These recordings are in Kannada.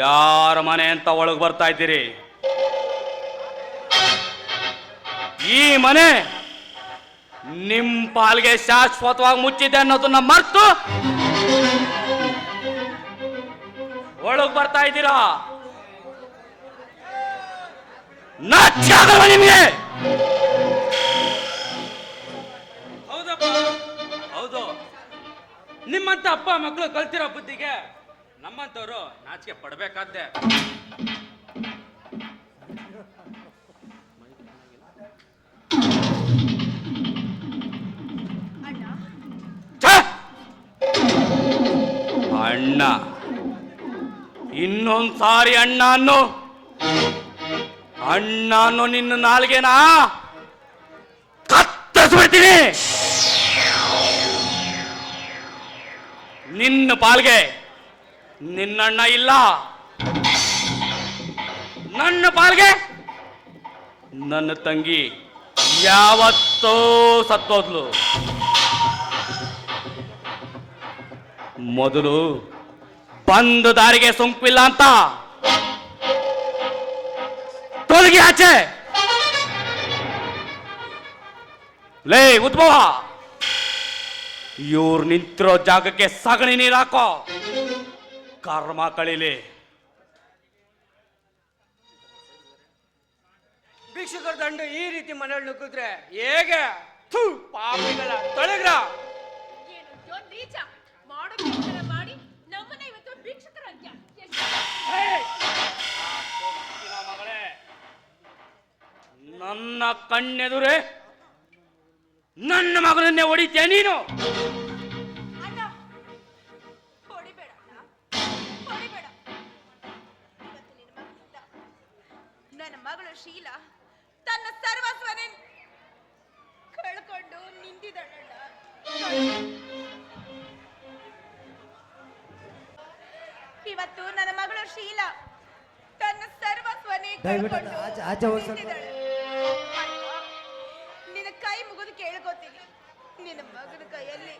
ಯಾರ ಮನೆ ಅಂತ ಒಳಗೆ ಬರ್ತಾ ಇದ್ದೀರಿ? ಈ ಮನೆ ನಿಮ್ ಪಾಲ್ಗೆ ಶಾಶ್ವತವಾಗಿ ಮುಚ್ಚಿದೆ ಅನ್ನೋದನ್ನ ಮರ್ತು ಒಳಗ್ ಬರ್ತಾ ಇದ್ದೀರಾ? ನಾಚ್ಯಾಗಲ್ವಾ ನಿಮಗೆ? ಹೌದಪ್ಪ. ಹೌದು. ನಿಮ್ಮಂತ ಅಪ್ಪ ಮಕ್ಕಳು ಕಲ್ತಿರೋ ಬುದ್ಧಿಗೆ ನಮ್ಮಂತವ್ರು ನಾಚಿಕೆ ಪಡ್ಬೇಕಾದ್ದೆ ಅಣ್ಣ ಇನ್ನೊಂದು ಅಣ್ಣ ಇನ್ನೊಂದ್ ಸಾರಿ ಅಣ್ಣ ಅನ್ನು. ಅಣ್ಣ ಅನ್ನೋ ನಿನ್ನ ನಾಲ್ಗೆನ ಕತ್ತರಿಸ್ಬಿಡ್ತೀನಿ. ನಿನ್ನ ಪಾಲ್ಗೆ ನಿನ್ನಣ್ಣ ಇಲ್ಲ. ನನ್ನ ಪಾಲ್ಗೆ ನನ್ನ ತಂಗಿ ಯಾವತ್ತೋ ಸತ್ತೋದ್ಲು. ಮೊದಲು ಬಂದ ದಾರಿಗೆ ಸೋಂಕಿಲ್ಲ ಅಂತ ತೊಲಗಿ ಆಚೆ. ಲೇ, ಉದ್ಭವ. ಇವ್ರು ನಿಂತಿರೋ ಜಾಗಕ್ಕೆ ಸಗಣಿ ನೀರು ಹಾಕೋ. ಕರ್ಮ ಕಳಿಲಿ ಭಿಕ್ಷುಕರ ದಂಡು ಈ ರೀತಿ ಮನೆಯಲ್ಲಿ ನುಗ್ಗಿದ್ರೆ ಹೇಗೆ? ಥು, ಪಾಪಿಗಳ ತೊಳಗ್ರ. ಮಾಡೋ ಮಾಡಿ. ನಮ್ಮನೆ ಇವತ್ತು ಭಿಕ್ಷುಕರ ಎಷ್ಟು ನನ್ನ ಕಣ್ಣೆದುರೇ ನನ್ನ ಮಗನನ್ನೇ ಹೊಡಿತೀಯ ನೀನು? ಶೀಲಾ ತನ್ನ ಸರ್ವಸ್ವನೇ ಕಳ್ಕೊಂಡು ನಿಂತಿದ್ದಾಳಣ್ಣ ಇವತ್ತು ನನ್ನ ಮಗಳು ಶೀಲಾ ತನ್ನ ಸರ್ವಸ್ವನೇ ಕಳ್ಕೊಂಡು ಆಚೆ- ಆಚೆ ಹೋಗಿ ಸ್ವಲ್ಪ. ನಿಂತಿದ್ದಾಳೆ. ಅಣ್ಣ, ನಿನ್ನ ಕೈ ಮುಗಿದು ಕೇಳ್ಕೊತೀನಿ ನಿನ್ನ ಮಗನ ಕೈಯಲ್ಲಿ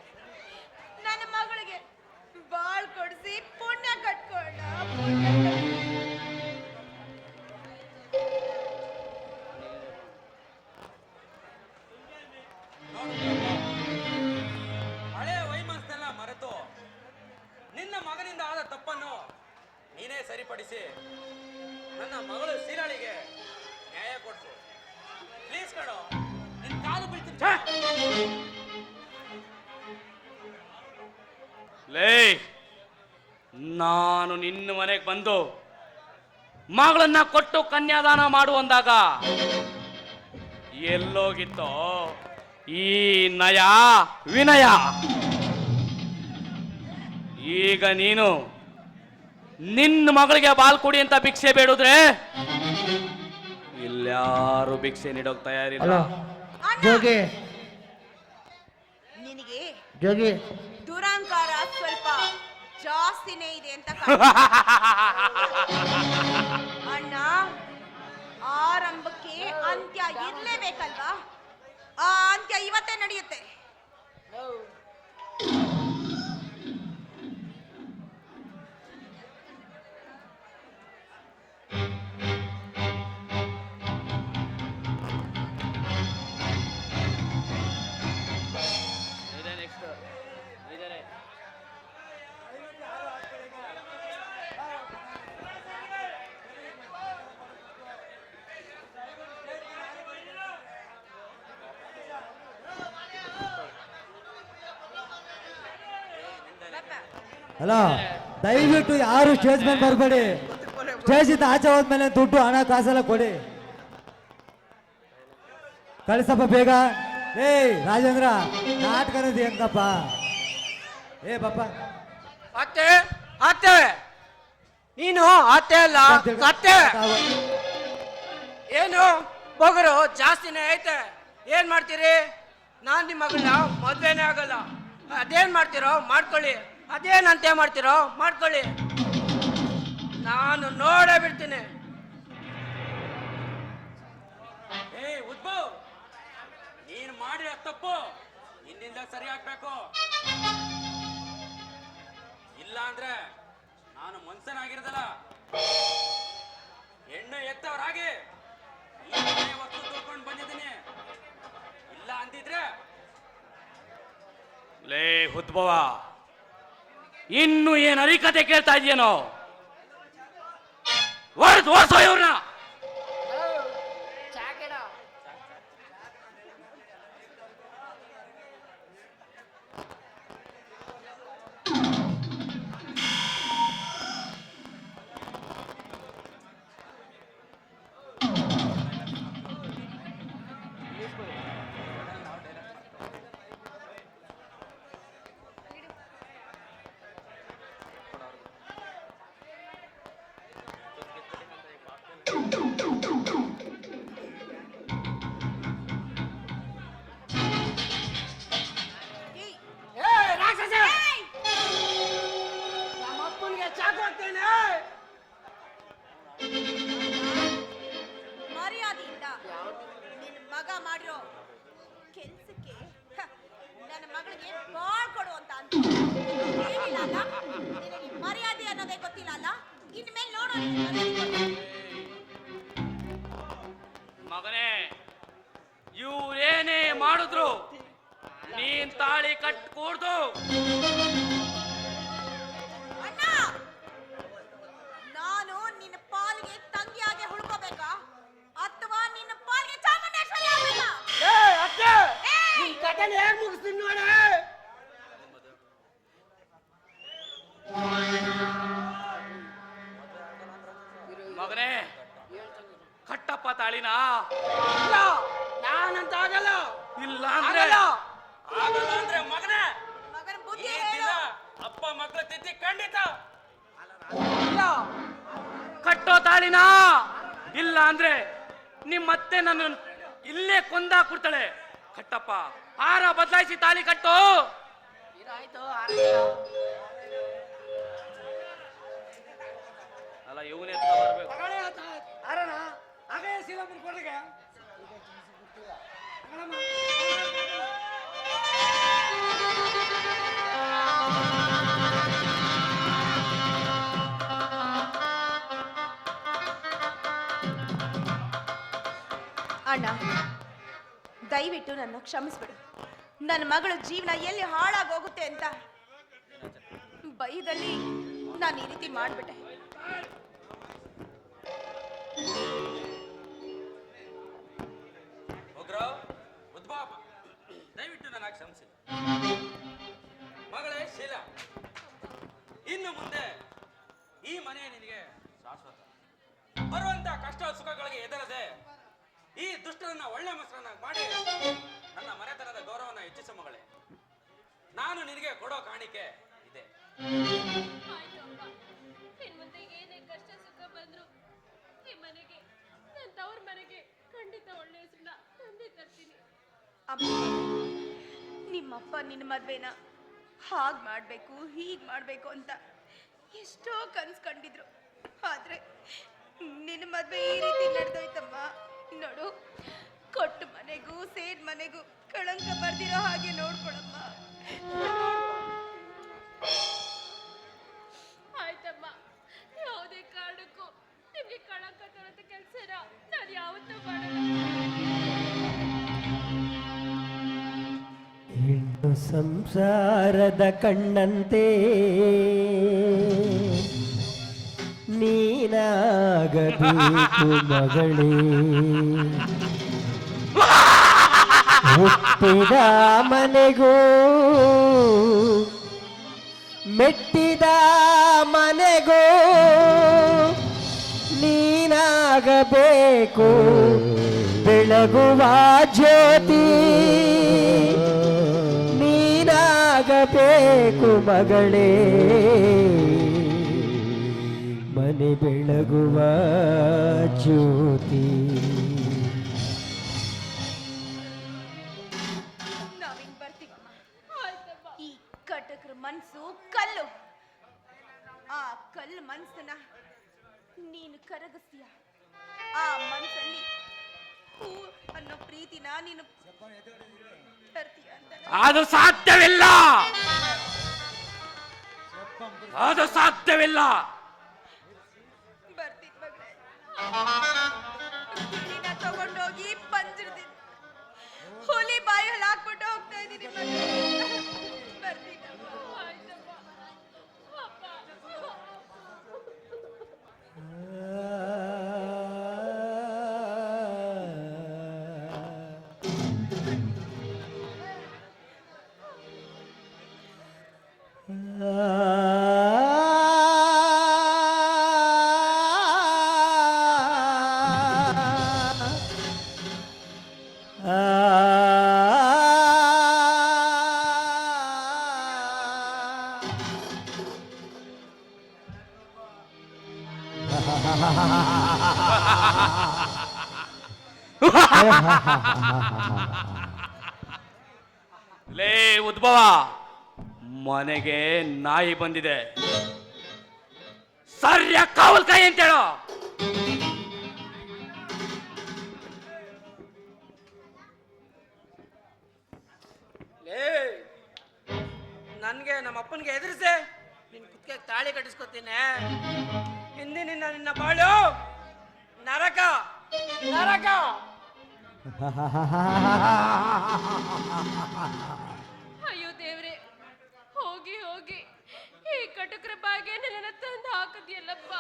ನನ್ನ ಮಗಳಿಗೆ ಬಾಳ್ ಕೊಡಿಸಿ ಪುಣ್ಯ ಕಟ್ಕೊಂಡ ಪುಣ್ಯ. ನಾನು ನಿನ್ನ ಮನೆಗೆ ಬಂದು ಮಗಳನ್ನ ಕೊಟ್ಟು ಕನ್ಯಾದಾನ ಮಾಡು ಅಂದಾಗ ಎಲ್ಲೋಗಿತ್ತೋ? ಈ ನಯ ವಿನಯ. ಈಗ ನೀನು ನಿನ್ನ ಮಗಳಿಗೆ ಬಾಲ್ ಕೊಡಿ ಅಂತ ಭಿಕ್ಷೆ ಬೇಡುದ್ರೆ ಇಲ್ಲಾರು ಭಿಕ್ಷೆ ನೀಡೋಕ್ ತಯಾರಿಲ್ಲ. ಜೋಗಿ. ನಿನಗೆ ಜೋಗಿ. ಜಾಸ್ತಿನೇ ಇದೆ ಅಂತ ಕಾಣುತ್ತೆ. ಅಣ್ಣ ಆರಂಭಕ್ಕೆ ಅಂತ್ಯ ಇರ್ಲೇಬೇಕಲ್ವಾ ಆ ಅಂತ್ಯ ಇವತ್ತೇ ನಡೆಯುತ್ತೆ ಹಲೋ ದಯವಿಟ್ಟು ಯಾರು ಸ್ಟೇಜ್ ಮೇಲೆ ಬರಬೇಡಿ. ಸ್ಟೇಜ್ ಇಂದ ಆಚೆ ಹೋದ್ಮೇಲೆ ದುಡ್ಡು ಹಣ ಕಾಸೆಲ್ಲ ಕೊಡಿ. ಕಳಿಸಪ್ಪ ಬೇಗ. ಏ ರಾಜೇಂದ್ರ ನಾಟಕ ಹೆಂಗಪ್ಪ? ಏ ಪಾಪ ನೀನು ಅತ್ತೆ ಅಲ್ಲ ಅತ್ತೆ ಏನು? ಬೊಗರು ಜಾಸ್ತಿನೇ ಐತೆ. ಏನ್ ಮಾಡ್ತೀರಿ? ನಾನ್ ನಿಮ್ಮ ಮಗಳನ್ನ ಮದ್ವೆನೇ ಆಗಲ್ಲ. ಅದೇನ್ ಮಾಡ್ತೀರೋ ಮಾಡ್ಕೊಳ್ಳಿ. ಅದೇನಂತೆ ಮಾಡ್ತೀರೋ ಮಾಡ್ಕೊಳ್ಳಿ. ನಾನು ನೋಡೇ ಬಿಡ್ತೀನಿ. ಏ ಉದ್ಭವ್ ನೀನು ಮಾಡಿ ತಪ್ಪು. ಇಲ್ಲಿಂದ ಸರಿ ಆಗ್ಬೇಕು. ಇಲ್ಲ ಅಂದ್ರೆ ನಾನು ಮನ್ಸನಾಗಿರೋದಲ್ಲ. ಹೆಣ್ಣು ಎತ್ತವರಾಗಿ ವಸ್ತು ತೋರ್ಕೊಂಡು ಬಂದಿದ್ದೀನಿ. ಇಲ್ಲ ಅಂದಿದ್ರೆ ಲೇ ಉದ್ಭವ. ಇನ್ನು ಏನು ಹರಿಕತೆ ಕೇಳ್ತಾ ಇದೆಯೇನೋ? ಓಡಿಸ್ ಓಡಿಸೋ ಇವ್ರನ್ನ. ತಾಳಿ ಕಟ್ಕೂಡ್ದು. ಅಣ್ಣ! ನಾನು ನಿನ್ನ ಪಾಲಿಗೆ ತಂಗಿಯಾಗಿ ಹುಡ್ಕೋಬೇಕಾ? ಅಥವಾ ನಿನ್ನ ಪಾಲಿಗೆ ಚಾಮುಂಡೇಶ್ವರಿ ಆಗ್ಬೇಕಾ? ಏ ಅತ್ತೆ! ಕಥೆನ ಹೇಗ್ ಮುಗಿಸ್ತೀನಿ ನೋಡಿ! ಮಗನೇ ಕಟ್ಟಪ್ಪ ತಾಳಿನ. ಇಲ್ಲ ನಾನಂತ ಆಗಲ್ಲ. ಇಲ್ಲ ಅಂದ್ರೆ ಆಗಲ್ಲ ಅಂದ್ರೆ ಮಗನೇ. ಮಗನ ಈ ಬುದ್ಧಿ ದಿನ ಹೇಳು. ಅಪ್ಪ ಮಕ್ಕಳ ತಿಥಿ ಖಂಡಿತ. ಇಲ್ಲ. ಕಟ್ಟೋ ತಾಳಿನ ಇಲ್ಲ ಅಂದ್ರೆ ನಿಮ್ಮತ್ತೆ ನನ್ನ ಇಲ್ಲೇ ಕೊಂದಾಕ್ಬಿಡ್ತಾಳೆ ಕಟ್ಟಪ್ಪ ಆರ ಬದಲಾಯಿಸಿ ತಾಳಿ ಕಟ್ಟು. ಇದಾಯ್ತು ಅಲ್ಲ ಇವನೇ ಬರ್ಬೇಕು. ಅರಣ ಹಾಗೆ ಸೀಲಪ್ಪನ ಕೊಡ್ಲಿಕ್ಕೆ. ಅಣ್ಣ, ದಯವಿಟ್ಟು ನನ್ನ ಕ್ಷಮಿಸ್ಬಿಡು. ನನ್ನ ಮಗಳ ಜೀವನ ಎಲ್ಲಿ ಹಾಳಾಗೋಗುತ್ತೆ ಅಂತ ಭಯದಲ್ಲಿ ನಾನು ಈ ರೀತಿ ಮಾಡ್ಬಿಟ್ಟೆ. ದಯವಿಟ್ಟು ನನ್ನ ಕ್ಷಮಿಸಿ. ಮಗಳೇ ಶೀಲ, ಇನ್ನು ಮುಂದೆ ಈ ಮನೆ ನಿನಗೆ ಶಾಶ್ವತ. ಬರುವಂತ ಕಷ್ಟ ಸುಖಗಳಿಗೆ ಎದರದೆ ಈ ದುಷ್ಟರನ್ನ ಒಳ್ಳೆ ಮೊಸರನ್ನ ಮಾಡಿ ನನ್ನ ಮನೆತನದ ಗೌರವನ ಹೆಚ್ಚಿಸು ಮಗಳೇ. ನಾನು ನಿನಗೆ ಕೊಡೋ ಕಾಣಿಕೆ ಇದೆ. ನಿಮ್ಮಪ್ಪ ನಿನ್ನ ಮದ್ವೆನ ಹಾಗ್ ಮಾಡ್ಬೇಕು ಹೀಗ್ ಮಾಡ್ಬೇಕು ಅಂತ ಎಷ್ಟೋ ಕನ್ಸ್ ಕಂಡಿದ್ರು. ಆದ್ರೆ ನಿನ್ನ ಮದ್ವೆ ಈ ರೀತಿ ನಡೆದೋಯ್ತಮ್ಮ. ನೋಡು. ಕೊಟ್ಟು ಮನೆಗೂ ಸೇರ್ ಮನೆಗೂ ಕಳಂಕ ಬರ್ದಿರೋ ಹಾಗೆ ನೋಡ್ಕೊಳಮ್ಮ. ಆಯ್ತಮ್ಮ ಯಾವುದೇ ಕಾರಣಕ್ಕೂ ನಿಮ್ಗೆ ಕಳಂಕ ತರೋದ ಕೆಲಸ ನಾನು ಯಾವತ್ತೂ ಮಾಡಲ್ಲ. ಸಂಸಾರದ ಕಣ್ಣಂತೆ. ನೀನಾಗಬೇಕು ಮಗಳೇ ಹುಟ್ಟಿದ ಮನೆಗೂ ಮೆಟ್ಟಿದ ಮನೆಗೂ ನೀನಾಗಬೇಕು ಬೆಳಗುವ ಜ್ಯೋತಿ. ನೀನಾಗಬೇಕು ಮಗಳೇ. ಮನೆ ಬೆಳಗುವ ಜ್ಯೋತಿ. ನಾವಿಂಗ್ ಬರ್ತೀವಮ್ಮ ಈ ಕಟಕ್ರ ಮನ್ಸು ಕಲ್ಲು. ಆ ಕಲ್ಲು ಮನ್ಸನ್ನ ನೀನು ಕರಗಿಸ್ತೀಯ. ಆ ಮನ್ಸಲ್ಲಿ ಹೂ ಅನ್ನೋ ಪ್ರೀತಿನ ನೀನು ತರ್ತೀಯ ಅಂತ. ಅದು ಸಾಧ್ಯವಿಲ್ಲ. ಅದು ಸಾಧ್ಯವಿಲ್ಲ. ಹುಲಿನ ತಗೊಂಡೋಗಿ ಪಂಜರದಿಂದ ಹೋಲಿ ಬಾಯಿ ಹಾಕ್ಬಿಟ್ಟು ಹೋಗ್ತಾ ಇದ್ದೀನಿ ಲೇ, ಉದ್ಭವ. ಮನೆಗೆ ನಾಯಿ ಬಂದಿದೆ. ಸರ್ಯ ಕಾವಲ್ ಕಾಯಿ ಅಂತೇಳೋ. ಲೇ, ನನಗೆ ನಮ್ಮ ಅಪ್ಪನಿಗೆ ಎದುರಿಸೆ. ನಿನ್ ಕುತ್ತಿಗೆ ತಾಳಿ ಕಟ್ಟಿಸ್ಕೊತೀನಿ. ಹಿಂದಿನಿಂದ ನಿನ್ನ ಬಾಳು. ನರಕ ನರಕ. ಅಯ್ಯೋ ದೇವ್ರೆ ಹೋಗಿ ಹೋಗಿ. ಈ ಕಟುಕ್ರ ಬಾಗೆ ನನ್ನ ತಂದು ಹಾಕದಿಯಲ್ಲಪ್ಪ.